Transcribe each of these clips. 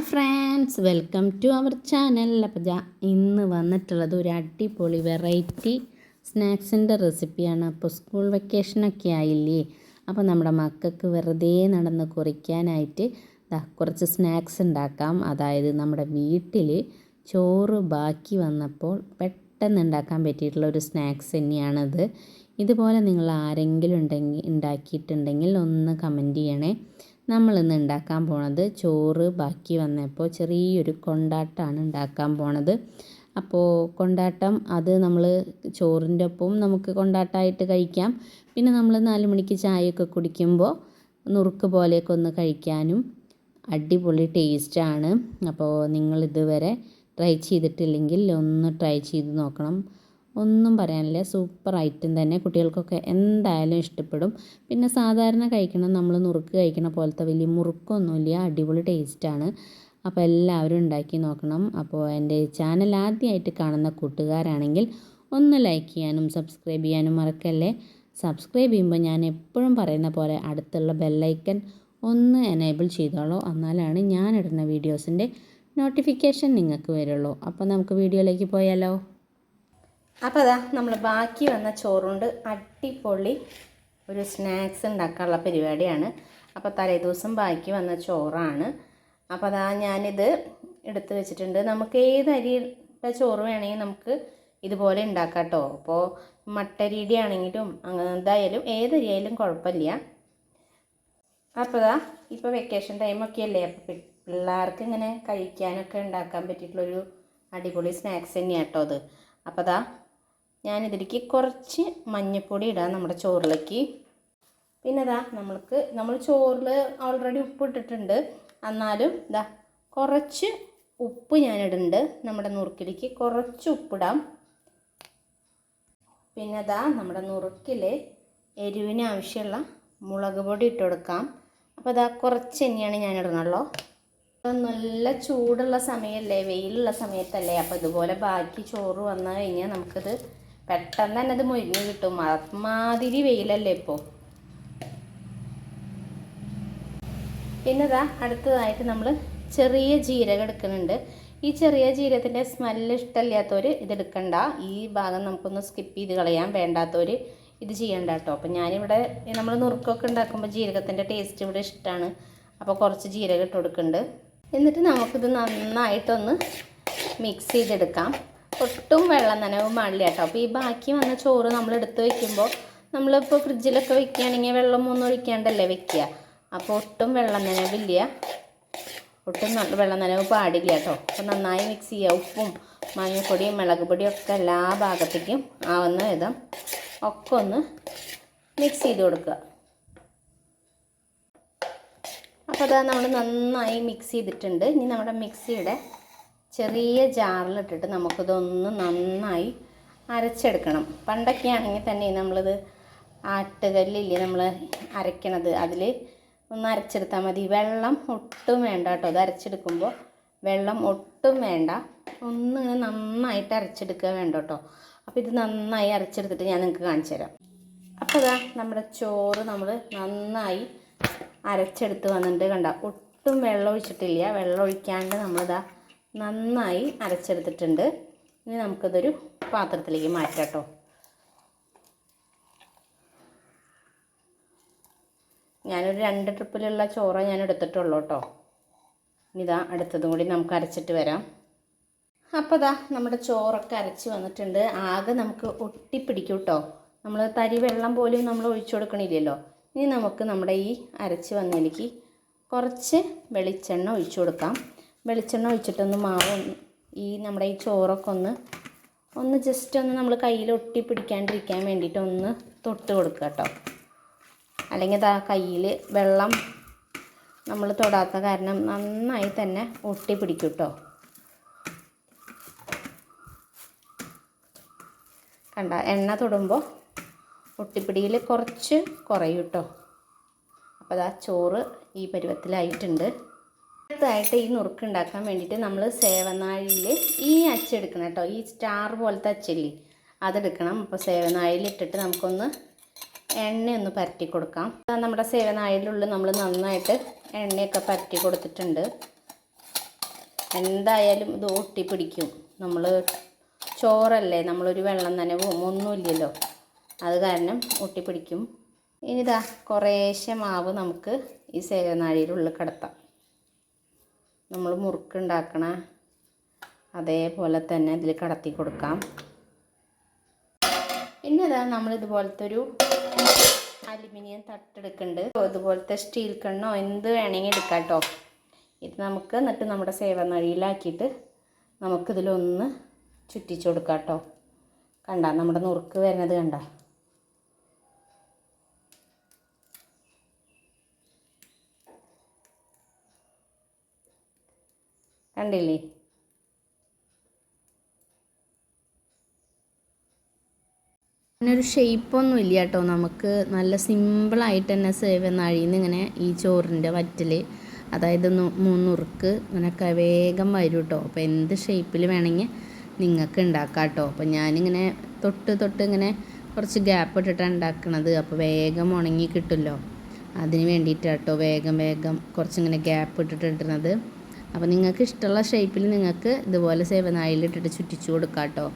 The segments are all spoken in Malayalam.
Hi friends welcome to our channel. അപ്പോൾ ഇന്ന് വന്നിട്ടുള്ളത് ഒരു അടിപൊളി വെറൈറ്റി സ്നാക്സിന്റെ റെസിപ്പിയാണ്. അപ്പോൾ സ്കൂൾ വെക്കേഷനൊക്കെ ആയില്ലേ? അപ്പോൾ നമ്മുടെ മക്കൾക്ക് വെറുതെ നടന്ന് കുറിക്കാനായിട്ട് കുറച്ച് സ്നാക്സ് ഉണ്ടാക്കാം. അതായത് നമ്മുടെ വീട്ടിൽ ചോറ് ബാക്കി വന്നപ്പോൾ പെട്ടെന്ന് ഉണ്ടാക്കാൻ പറ്റിയിട്ടുള്ള ഒരു സ്നാക്സ് തന്നെയാണത്. ഇതുപോലെ നിങ്ങൾ ആരെങ്കിലും ഉണ്ടെങ്കിൽ ഉണ്ടാക്കിയിട്ടുണ്ടെങ്കിൽ ഒന്ന് കമന്റ് ചെയ്യണേ. നമ്മളിന്ന് ഉണ്ടാക്കാൻ പോണത് ചോറ് ബാക്കി വന്നപ്പോൾ ചെറിയൊരു കൊണ്ടാട്ടമാണ് ഉണ്ടാക്കാൻ പോണത്. അപ്പോൾ കൊണ്ടാട്ടം അത് നമ്മൾ ചോറിന്റെ ഒപ്പം നമുക്ക് കൊണ്ടാട്ടമായിട്ട് കഴിക്കാം. പിന്നെ നമ്മൾ നാല് മണിക്ക് ചായയൊക്കെ കുടിക്കുമ്പോൾ നുറുക്ക് പോലെയൊക്കെ ഒന്ന് കഴിക്കാനും അടിപൊളി ടേസ്റ്റാണ്. അപ്പോൾ നിങ്ങൾ ഇതുവരെ ട്രൈ ചെയ്തിട്ടില്ലെങ്കിൽ ഒന്ന് ട്രൈ ചെയ്ത് നോക്കണം. ഒന്നും പറയാനില്ല. സൂപ്പർ ഐറ്റം തന്നെ. കുട്ടികൾക്കൊക്കെ എന്തായാലും ഇഷ്ടപ്പെടും. പിന്നെ സാധാരണ കഴിക്കണം നമ്മൾ നുറുക്ക് കഴിക്കണ പോലത്തെ വലിയ മുറുക്കൊന്നുമില്ല. അടിപൊളി ടേസ്റ്റാണ് അപ്പോൾ എല്ലാവരും ഉണ്ടാക്കി നോക്കണം. അപ്പോൾ എന്റെ ചാനൽ ആദ്യമായിട്ട് കാണുന്ന കൂട്ടുകാരാണെങ്കിൽ ഒന്ന് ലൈക്ക് ചെയ്യാനും സബ്സ്ക്രൈബ് ചെയ്യാനും മറക്കല്ലേ? സബ്സ്ക്രൈബ് ചെയ്യുമ്പോൾ ഞാൻ എപ്പോഴും പറയുന്ന പോലെ അടുത്തുള്ള ബെല്ലൈക്കൻ ഒന്ന് എനേബിൾ ചെയ്തോളൂ. എന്നാലാണ് ഞാൻ ഇടുന്ന വീഡിയോസിന്റെ നോട്ടിഫിക്കേഷൻ നിങ്ങൾക്ക് വരുള്ളൂ. അപ്പോൾ നമുക്ക് വീഡിയോയിലേക്ക് പോയാലോ? അപ്പോൾ അതാ നമ്മൾ ബാക്കി വന്ന ചോറുണ്ട് അടിപൊളി ഒരു സ്നാക്സ് ഉണ്ടാക്കാനുള്ള പരിപാടിയാണ്. അപ്പോൾ തലേദിവസം ബാക്കി വന്ന ചോറാണ്. അപ്പോൾ അതാ ഞാനിത് എടുത്ത് വെച്ചിട്ടുണ്ട്. നമുക്ക് ഏത് അരിയുടെ ചോറ് വേണമെങ്കിൽ നമുക്ക് ഇതുപോലെ ഉണ്ടാക്കാം കേട്ടോ അപ്പോൾ മട്ടരിയുടെ ആണെങ്കിലും എന്തായാലും ഏത് അരിയായാലും കുഴപ്പമില്ല. അപ്പോൾ അതാ ഇപ്പോൾ വെക്കേഷൻ ടൈമൊക്കെ അല്ലേ അപ്പോൾ പിള്ളേർക്ക് ഇങ്ങനെ കഴിക്കാനൊക്കെ ഉണ്ടാക്കാൻ പറ്റിയിട്ടുള്ളൊരു അടിപൊളി സ്നാക്സ് തന്നെയാണ് കേട്ടോ അത്. അപ്പോൾ അതാ ഞാനിതിലേക്ക് കുറച്ച് മഞ്ഞൾപ്പൊടി ഇടാം നമ്മുടെ ചോറിലേക്ക്. പിന്നെ ഇതാ നമ്മൾക്ക് നമ്മൾ ചോറിൽ ഓൾറെഡി ഉപ്പ് ഇട്ടിട്ടുണ്ട്. എന്നാലും ഇതാ കുറച്ച് ഉപ്പ് ഞാനിടുന്നുണ്ട്. നമ്മുടെ നുറുക്കിലേക്ക് കുറച്ച് ഉപ്പിടാം. പിന്നെ ഇതാ നമ്മുടെ നുറുക്കിൽ എരിവിന് ആവശ്യമുള്ള മുളക് പൊടി ഇട്ട് കൊടുക്കാം. അപ്പോൾ ഇതാ കുറച്ച് തന്നെയാണ് ഞാൻ ഇടണുള്ളൂ നല്ല ചൂടുള്ള സമയമല്ലേ വെയിലുള്ള സമയത്തല്ലേ അപ്പോൾ ഇതുപോലെ ബാക്കി ചോറ് വന്നു കഴിഞ്ഞാൽ നമുക്കിത് പെട്ടെന്ന് തന്നെ അത് മുരിഞ്ഞ് കിട്ടും. അമാതിരി വെയിലല്ലേ ഇപ്പോൾ പിന്നെ ഇതാ അടുത്തതായിട്ട് നമ്മൾ ചെറിയ ജീരകം എടുക്കുന്നുണ്ട്. ഈ ചെറിയ ജീരകത്തിന്റെ സ്മെല്ല് ഇഷ്ടമില്ലാത്തവർ ഇതെടുക്കണ്ട ഈ ഭാഗം നമുക്കൊന്ന് സ്കിപ്പ് ചെയ്ത് കളയാൻ വേണ്ടാത്തവർ ഇത് ചെയ്യണ്ട കേട്ടോ. അപ്പം ഞാനിവിടെ നമ്മൾ നുറുക്കൊക്കെ ഉണ്ടാക്കുമ്പോൾ ജീരകത്തിന്റെ ടേസ്റ്റ് ഇവിടെ ഇഷ്ടമാണ് അപ്പോൾ കുറച്ച് ജീരകം ഇട്ട് കൊടുക്കുന്നുണ്ട്. എന്നിട്ട് നമുക്കിത് നന്നായിട്ടൊന്ന് മിക്സ് ചെയ്തെടുക്കാം. ഒട്ടും വെള്ളം നനവും പാടില്ല കേട്ടോ. അപ്പോൾ ഈ ബാക്കി വന്ന ചോറ് നമ്മൾ എടുത്ത് വെക്കുമ്പോൾ നമ്മളിപ്പോൾ ഫ്രിഡ്ജിലൊക്കെ വെക്കുകയാണെങ്കിൽ വെള്ളം ഒന്നും ഒഴിക്കാണ്ടല്ലേ വെക്കുക. അപ്പോൾ ഒട്ടും വെള്ളം നനവില്ല ഒട്ടും വെള്ളം നനവ് പാടില്ല കേട്ടോ. അപ്പോൾ നന്നായി മിക്സ് ചെയ്യുക. ഉപ്പും മഞ്ഞൾപ്പൊടിയും മുളക് പൊടിയും ഒക്കെ എല്ലാ ഭാഗത്തേക്കും ആവുന്ന വിധം ഒക്കെ ഒന്ന് മിക്സ് ചെയ്ത് കൊടുക്കുക. അപ്പോൾ അത് നമ്മൾ നന്നായി മിക്സ് ചെയ്തിട്ടുണ്ട്. ഇനി നമ്മുടെ മിക്സിയുടെ ചെറിയ ജാറിലിട്ടിട്ട് നമുക്കിതൊന്ന് നന്നായി അരച്ചെടുക്കണം. പണ്ടൊക്കെ ആണെങ്കിൽ തന്നെ നമ്മളിത് ആട്ടുകല്ലില്ലേ നമ്മൾ അരയ്ക്കണത് അതിൽ ഒന്ന് അരച്ചെടുത്താൽ മതി. വെള്ളം ഒട്ടും വേണ്ട കേട്ടോ. അത് അരച്ചെടുക്കുമ്പോൾ വെള്ളം ഒട്ടും വേണ്ട. ഒന്ന് നന്നായിട്ട് അരച്ചെടുക്കുക വേണ്ട കേട്ടോ. അപ്പോൾ ഇത് നന്നായി അരച്ചെടുത്തിട്ട് ഞാൻ നിങ്ങൾക്ക് കാണിച്ചു തരാം. അപ്പോൾ ഇതാ നമ്മുടെ ചോറ് നമ്മൾ നന്നായി അരച്ചെടുത്ത് വന്നിട്ട് കണ്ട. ഒട്ടും വെള്ളം ഒഴിച്ചിട്ടില്ല. വെള്ളം ഒഴിക്കാണ്ട് നമ്മളിതാ നന്നായി അരച്ചെടുത്തിട്ടുണ്ട്. ഇനി നമുക്കിതൊരു പാത്രത്തിലേക്ക് മാറ്റാം കേട്ടോ. ഞാനൊരു രണ്ട് ട്രിപ്പിലുള്ള ചോറ് ഞാൻ എടുത്തിട്ടുള്ളൂ കേട്ടോ. ഇനിതാ അടുത്തതും കൂടി നമുക്ക് അരച്ചിട്ട് വരാം. അപ്പോൾ ഇതാ നമ്മുടെ ചോറൊക്കെ അരച്ച് വന്നിട്ടുണ്ട്. ആകെ നമുക്ക് ഒട്ടിപ്പിടിക്കും കേട്ടോ. നമ്മൾ തരി വെള്ളം പോലും നമ്മൾ ഒഴിച്ചു കൊടുക്കണില്ലല്ലോ. ഇനി നമുക്ക് നമ്മുടെ ഈ അരച്ച് വന്നതിലേക്ക് കുറച്ച് വെളിച്ചെണ്ണ ഒഴിച്ചു കൊടുക്കാം. വെളിച്ചെണ്ണ ഒഴിച്ചിട്ടൊന്ന് മാവ് ഈ നമ്മുടെ ഈ ചോറൊക്കെ ഒന്ന് ഒന്ന് ജസ്റ്റ് ഒന്ന് നമ്മൾ കയ്യിൽ ഒട്ടി പിടിക്കാണ്ടിരിക്കാൻ വേണ്ടിയിട്ട് ഒന്ന് തൊട്ട് കൊടുക്കുക കേട്ടോ. അല്ലെങ്കിൽ ആ കയ്യിൽ വെള്ളം നമ്മൾ തൊടാത്ത കാരണം നന്നായി തന്നെ ഒട്ടി പിടിക്കും കേട്ടോ. കണ്ട എണ്ണ തൊടുമ്പോൾ ഒട്ടിപ്പിടിയിൽ കുറച്ച് കുറയും കേട്ടോ. അപ്പോൾ അതാ ചോറ് ഈ പരുവത്തിലായിട്ടുണ്ട്. അടുത്തതായിട്ട് ഈ നുറുക്ക് ഉണ്ടാക്കാൻ വേണ്ടിയിട്ട് നമ്മൾ സേവനാഴിയിൽ ഈ അച്ചെടുക്കണം കേട്ടോ. ഈ സ്റ്റാർ പോലത്തെ അച്ചില്ലേ? അതെടുക്കണം. അപ്പോൾ സേവനാഴിയിൽ ഇട്ടിട്ട് നമുക്കൊന്ന് എണ്ണയൊന്ന് പരറ്റി കൊടുക്കാം. നമ്മുടെ സേവനായിലുള്ള നമ്മൾ നന്നായിട്ട് എണ്ണയൊക്കെ പരറ്റി കൊടുത്തിട്ടുണ്ട്. എന്തായാലും ഇത് ഒട്ടിപ്പിടിക്കും. നമ്മൾ ചോറല്ലേ? നമ്മളൊരു വെള്ളം നനവും ഒന്നുമില്ലല്ലോ. അത് കാരണം ഒട്ടിപ്പിടിക്കും. ഇനിതാ കുറേശ്ശെ മാവ് നമുക്ക് ഈ സേവനാഴിയിലുള്ളിൽ കിടത്താം. നമ്മൾ മുറുക്കുണ്ടാക്കണ അതേപോലെ തന്നെ ഇതിൽ കടത്തി കൊടുക്കാം. പിന്നെ ഇതാ നമ്മൾ ഇതുപോലത്തെ ഒരു അലുമിനിയം തട്ടെടുക്കുന്നുണ്ട്. ഇതുപോലത്തെ സ്റ്റീൽ കണ്ണോ എന്ത് വേണമെങ്കിൽ എടുക്കാം കേട്ടോ ഇത് നമുക്ക് എന്നിട്ട് നമ്മുടെ സേവനഴിയിലാക്കിയിട്ട് നമുക്കിതിലൊന്ന് ചുറ്റിച്ചു കൊടുക്കാം കേട്ടോ കണ്ട നമ്മുടെ നുറുക്ക് വരുന്നത് കണ്ട. കണ്ടില്ലേ? അങ്ങനൊരു ഷേപ്പൊന്നും ഇല്ല കേട്ടോ. നമുക്ക് നല്ല സിമ്പിളായിട്ട് തന്നെ സേവ് ചെയ്യുന്ന അഴിയുന്ന ഇങ്ങനെ ഈ ചോറിന്റെ വറ്റൽ അതായത് മൂന്നുറുക്ക് ഇങ്ങനെയൊക്കെ വേഗം വരും കേട്ടോ. അപ്പോൾ എന്ത് ഷേപ്പിൽ വേണമെങ്കിൽ നിങ്ങൾക്ക് ഉണ്ടാക്കാം കേട്ടോ. അപ്പോൾ ഞാനിങ്ങനെ തൊട്ട് തൊട്ട് ഇങ്ങനെ കുറച്ച് ഗ്യാപ്പ് ഇട്ടിട്ടാണ് ഉണ്ടാക്കണത്. അപ്പോൾ വേഗം ഉണങ്ങി കിട്ടുമല്ലോ. അതിന് വേണ്ടിയിട്ടാണ് കേട്ടോ വേഗം വേഗം കുറച്ചിങ്ങനെ ഗ്യാപ്പ് ഇട്ടിട്ട് അപ്പോൾ നിങ്ങൾക്ക് ഇഷ്ടമുള്ള ഷേപ്പിൽ നിങ്ങൾക്ക് ഇതുപോലെ സേവനായിലിട്ടിട്ട് ചുറ്റിച്ചു കൊടുക്കാം കേട്ടോ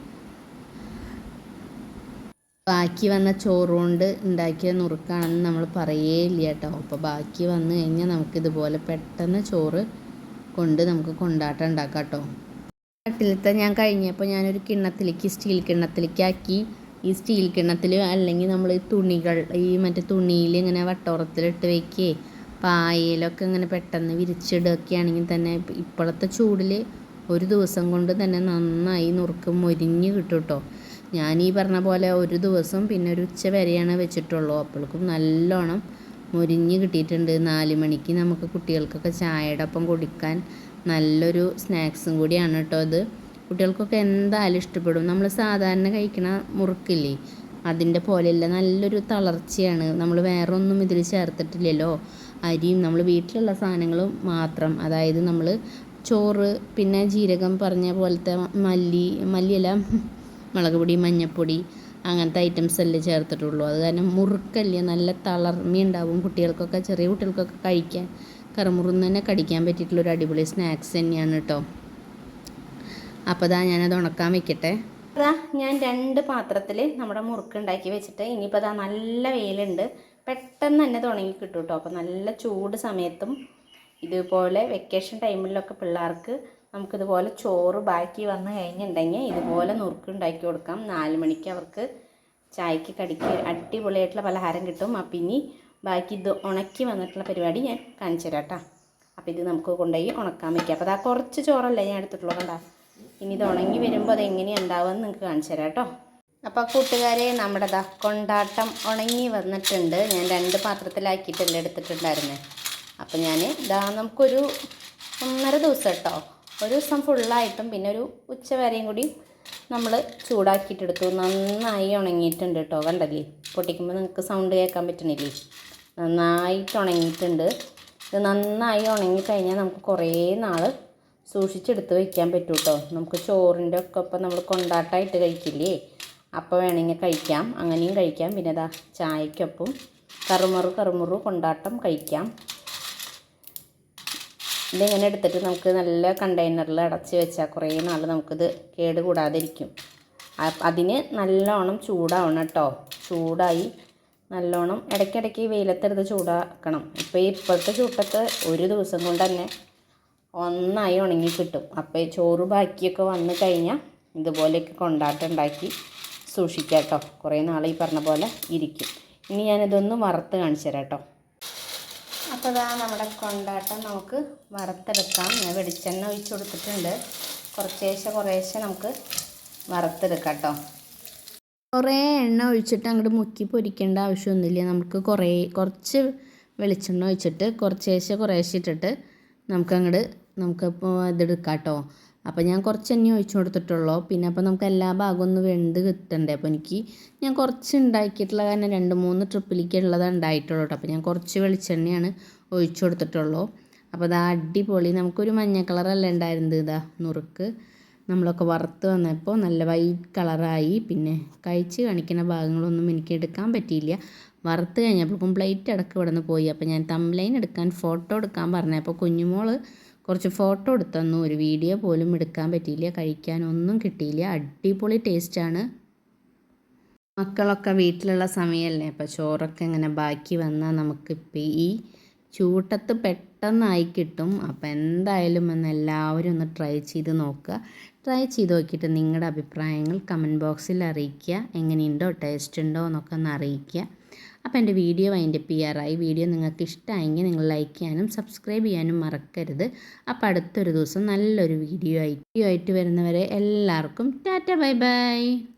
ബാക്കി വന്ന ചോറുകൊണ്ട് ഉണ്ടാക്കിയ നുറുക്കാണെന്ന് നമ്മൾ പറയേ ഇല്ല കേട്ടോ അപ്പോൾ ബാക്കി വന്നു കഴിഞ്ഞാൽ നമുക്കിതുപോലെ പെട്ടെന്ന് ചോറ് കൊണ്ട് നമുക്ക് കൊണ്ടാട്ടം ഉണ്ടാക്കാം കേട്ടോ കട്ടിലത്തെ ഞാൻ കഴിഞ്ഞപ്പോൾ ഞാനൊരു കിണ്ണത്തിലേക്ക് സ്റ്റീൽ കിണ്ണത്തിലേക്ക് ആക്കി. ഈ സ്റ്റീൽ കിണ്ണത്തിൽ അല്ലെങ്കിൽ നമ്മൾ തുണികൾ ഈ മറ്റേ തുണിയിൽ ഇങ്ങനെ വട്ടോറത്തിലിട്ട് വെക്കേ. പായയിലൊക്കെ ഇങ്ങനെ പെട്ടെന്ന് വിരിച്ചിടുകയൊക്കെ തന്നെ ഇപ്പ- ഇപ്പോഴത്തെ ചൂടിൽ ഒരു ദിവസം കൊണ്ട് തന്നെ നന്നായി നുറുക്ക് മൊരിഞ്ഞ് കിട്ടും കേട്ടോ ഞാൻ ഈ പറഞ്ഞ പോലെ ഒരു ദിവസം പിന്നെ ഒരു ഉച്ച വരെയാണ് വെച്ചിട്ടുള്ളൂ. അപ്പോഴേക്കും നല്ലോണം മൊരിഞ്ഞ് കിട്ടിയിട്ടുണ്ട്. നാല് മണിക്ക് നമുക്ക് കുട്ടികൾക്കൊക്കെ ചായയുടെ ഒപ്പം കുടിക്കാൻ നല്ലൊരു സ്നാക്സും കൂടിയാണ് കേട്ടോ ഇത്. കുട്ടികൾക്കൊക്കെ എന്തായാലും ഇഷ്ടപ്പെടും. നമ്മൾ സാധാരണ കഴിക്കണ മുറുക്കില്ലേ അതിന്റെ പോലെയല്ല നല്ലൊരു തളർച്ചയാണ്. നമ്മൾ വേറെ ഒന്നും ഇതിൽ ചേർത്തിട്ടില്ലല്ലോ. അരിയും നമ്മൾ വീട്ടിലുള്ള സാധനങ്ങളും മാത്രം. അതായത് നമ്മൾ ചോറ് പിന്നെ ജീരകം പറഞ്ഞ പോലത്തെ മല്ലി മല്ലിയല്ല മുളക് പൊടി മഞ്ഞൾപ്പൊടി അങ്ങനത്തെ ഐറ്റംസ് അല്ലേ ചേർത്തിട്ടുള്ളൂ. അത് കാരണം മുറുക്കല്ലേ നല്ല തളർമ്മയുണ്ടാവും കുട്ടികൾക്കൊക്കെ ചെറിയ കുട്ടികൾക്കൊക്കെ കഴിക്കാൻ. കറുമുറുന്ന് തന്നെ കടിക്കാൻ പറ്റിയിട്ടുള്ളൊരു അടിപൊളി സ്നാക്സ് തന്നെയാണ് കേട്ടോ അപ്പോൾ ഇതാ ഞാനത് ഉണക്കാൻ വെക്കട്ടെ. ഞാൻ രണ്ട് പാത്രത്തിൽ നമ്മുടെ മുറുക്ക് ഉണ്ടാക്കി വെച്ചിട്ട് ഇനിയിപ്പോൾ അതാ നല്ല വെയിലുണ്ട്. പെട്ടെന്ന് തന്നെ തുടങ്ങി കിട്ടും കേട്ടോ അപ്പോൾ നല്ല ചൂട് സമയത്തും ഇതുപോലെ വെക്കേഷൻ ടൈമിലൊക്കെ പിള്ളേർക്ക് നമുക്കിതുപോലെ ചോറ് ബാക്കി വന്നു കഴിഞ്ഞിട്ടുണ്ടെങ്കിൽ ഇതുപോലെ നുറുക്ക് ഉണ്ടാക്കി കൊടുക്കാം. നാല് മണിക്ക് അവർക്ക് ചായക്ക് കടിക്ക് അടിപൊളിയായിട്ടുള്ള പലഹാരം കിട്ടും. അപ്പം ഇനി ബാക്കി ഇത് ഉണക്കി വന്നിട്ടുള്ള പരിപാടി ഞാൻ കാണിച്ചു തരാം കേട്ടോ അപ്പോൾ ഇത് നമുക്ക് കൊണ്ടുപോയി ഉണക്കാൻ വയ്ക്കാം അപ്പോൾ അതാ കുറച്ച് ചോറല്ലേ ഞാൻ എടുത്തിട്ടുള്ളൂ കണ്ടാ. ഇനി ഇത് ഉണങ്ങി വരുമ്പോൾ അത് എങ്ങനെയാണ് ഉണ്ടാവുമെന്ന് നിങ്ങൾക്ക് കാണിച്ചു തരാം കേട്ടോ അപ്പോൾ കൂട്ടുകാരെ നമ്മുടെ ദാ കൊണ്ടാട്ടം ഉണങ്ങി വന്നിട്ടുണ്ട്. ഞാൻ രണ്ട് പാത്രത്തിലാക്കിയിട്ടല്ലേ എടുത്തിട്ടുണ്ടായിരുന്നേ. അപ്പോൾ ഞാൻ ഇതാ നമുക്കൊരു ഒന്നര ദിവസം കേട്ടോ ഒരു ദിവസം ഫുള്ളായിട്ടും പിന്നെ ഒരു ഉച്ച വരെയും കൂടി നമ്മൾ ചൂടാക്കിയിട്ടെടുത്തു. നന്നായി ഉണങ്ങിയിട്ടുണ്ട് കേട്ടോ കണ്ടല്ലേ? പൊട്ടിക്കുമ്പോൾ നിങ്ങൾക്ക് സൗണ്ട് കേൾക്കാൻ പറ്റണില്ലേ? നന്നായിട്ട് ഉണങ്ങിയിട്ടുണ്ട്. ഇത് നന്നായി ഉണങ്ങി കഴിഞ്ഞാൽ നമുക്ക് കുറേ നാൾ സൂക്ഷിച്ചെടുത്ത് വയ്ക്കാൻ പറ്റും കേട്ടോ നമുക്ക് ചോറിന്റെ ഒക്കെ ഒപ്പം നമ്മൾ കൊണ്ടാട്ടമായിട്ട് കഴിക്കില്ലേ? അപ്പോൾ വേണമെങ്കിൽ കഴിക്കാം. അങ്ങനെയും കഴിക്കാം. പിന്നെ ഇതാ ചായക്കൊപ്പം കറുമുറു കറുമുറു കൊണ്ടാട്ടം കഴിക്കാം. ഇതിങ്ങനെ എടുത്തിട്ട് നമുക്ക് നല്ല കണ്ടെയ്നറിൽ അടച്ച് വെച്ചാൽ കുറേ നാൾ നമുക്കിത് കേട് കൂടാതിരിക്കും അ- അതിന് നല്ലോണം ചൂടാവണം കേട്ടോ. ചൂടായി നല്ലോണം ഇടയ്ക്കിടയ്ക്ക് വെയിലത്തെടുത്ത് ചൂടാക്കണം. ഇപ്പോൾ ഈ ഇപ്പോഴത്തെ ചൂട്ടത്ത് ഒരു ദിവസം കൊണ്ട് തന്നെ ഒന്നായി ഉണങ്ങി കിട്ടും അപ്പോൾ ചോറ് ബാക്കിയൊക്കെ വന്നു കഴിഞ്ഞാൽ ഇതുപോലെയൊക്കെ കൊണ്ടാട്ടം ഉണ്ടാക്കി സൂക്ഷിക്കാം കേട്ടോ കുറേ നാൾ ഈ പറഞ്ഞ പോലെ ഇരിക്കും. ഇനി ഞാനിതൊന്ന് വറുത്ത് കാണിച്ചു തരാം കേട്ടോ അപ്പോൾ ഇതാ നമ്മുടെ കൊണ്ടാട്ടം നമുക്ക് വറുത്തെടുക്കാം. ഞാൻ വെളിച്ചെണ്ണ ഒഴിച്ചു കൊടുത്തിട്ടുണ്ട്. കുറച്ചേശ്ശെ കുറേശ്ശെ നമുക്ക് വറുത്തെടുക്കാം കേട്ടോ കുറേ എണ്ണ ഒഴിച്ചിട്ട് അങ്ങോട്ട് മുക്കി പൊരിക്കേണ്ട ആവശ്യമൊന്നുമില്ല. നമുക്ക് കുറേ കുറച്ച് വെളിച്ചെണ്ണ ഒഴിച്ചിട്ട് കുറച്ചേശ്ശെ കുറേശ്ശെ ഇട്ടിട്ട് നമുക്ക് അങ്ങോട്ട് നമുക്കിപ്പോൾ ഇതെടുക്കാം കേട്ടോ അപ്പോൾ ഞാൻ കുറച്ച് എണ്ണ ഒഴിച്ചു കൊടുത്തിട്ടുള്ളൂ. പിന്നെ അപ്പോൾ നമുക്ക് എല്ലാ ഭാഗവും ഒന്ന് വെന്ത് കിട്ടണ്ടേ? അപ്പോൾ എനിക്ക് ഞാൻ കുറച്ച് ഉണ്ടാക്കിയിട്ടുള്ള കാരണം രണ്ട് മൂന്ന് ട്രിപ്പിലേക്കുള്ളത് ഉണ്ടായിട്ടുള്ളൂ കേട്ടോ. അപ്പോൾ ഞാൻ കുറച്ച് വെളിച്ചെണ്ണയാണ് ഒഴിച്ചു കൊടുത്തിട്ടുള്ളൂ. അപ്പോൾ അത് അടിപൊളി. നമുക്കൊരു മഞ്ഞ കളറല്ല ഉണ്ടായിരുന്നത്? ഇതാ നുറുക്ക്. നമ്മളൊക്കെ വറുത്ത് വന്നപ്പോൾ നല്ല വൈറ്റ് കളറായി. പിന്നെ കഴിച്ച് കാണിക്കുന്ന ഭാഗങ്ങളൊന്നും എനിക്ക് എടുക്കാൻ പറ്റിയില്ല. വറുത്ത് കഴിഞ്ഞപ്പോഴേക്കും പ്ലേറ്റ് അടക്കം ഇവിടെ നിന്ന് പോയി. അപ്പോൾ ഞാൻ തംലൈൻ എടുക്കാൻ ഫോട്ടോ എടുക്കാൻ പറഞ്ഞപ്പോൾ കുഞ്ഞുമോൾ കുറച്ച് ഫോട്ടോ എടുത്തന്നു. ഒരു വീഡിയോ പോലും എടുക്കാൻ പറ്റിയില്ല. കഴിക്കാനൊന്നും കിട്ടിയില്ല. അടിപൊളി ടേസ്റ്റാണ് മക്കളൊക്കെ വീട്ടിലുള്ള സമയമല്ലേ അപ്പോൾ ചോറൊക്കെ ഇങ്ങനെ ബാക്കി വന്നാൽ നമുക്കിപ്പോൾ ഈ ചൂട്ടത്ത് പെട്ടെന്നായി കിട്ടും. അപ്പോൾ എന്തായാലും ഒന്ന് എല്ലാവരും ഒന്ന് ട്രൈ ചെയ്ത് നോക്കുക. ട്രൈ ചെയ്ത് നോക്കിയിട്ട് നിങ്ങളുടെ അഭിപ്രായങ്ങൾ കമന്റ് ബോക്സിൽ അറിയിക്കുക. എങ്ങനെയുണ്ടോ? ടേസ്റ്റ് ഉണ്ടോ? എന്നൊക്കെ ഒന്ന് അറിയിക്കുക. അപ്പോൾ എന്റെ വീഡിയോ അതിന്റെ പി ആറായി വീഡിയോ നിങ്ങൾക്ക് ഇഷ്ടമായെങ്കിൽ നിങ്ങൾ ലൈക്ക് ചെയ്യാനും സബ്സ്ക്രൈബ് ചെയ്യാനും മറക്കരുത്. അപ്പോൾ അടുത്തൊരു ദിവസം നല്ലൊരു വീഡിയോ ആയിട്ട് വീഡിയോ ആയിട്ട് വരുന്നവരെ എല്ലാവർക്കും ടാറ്റ ബൈ ബൈ.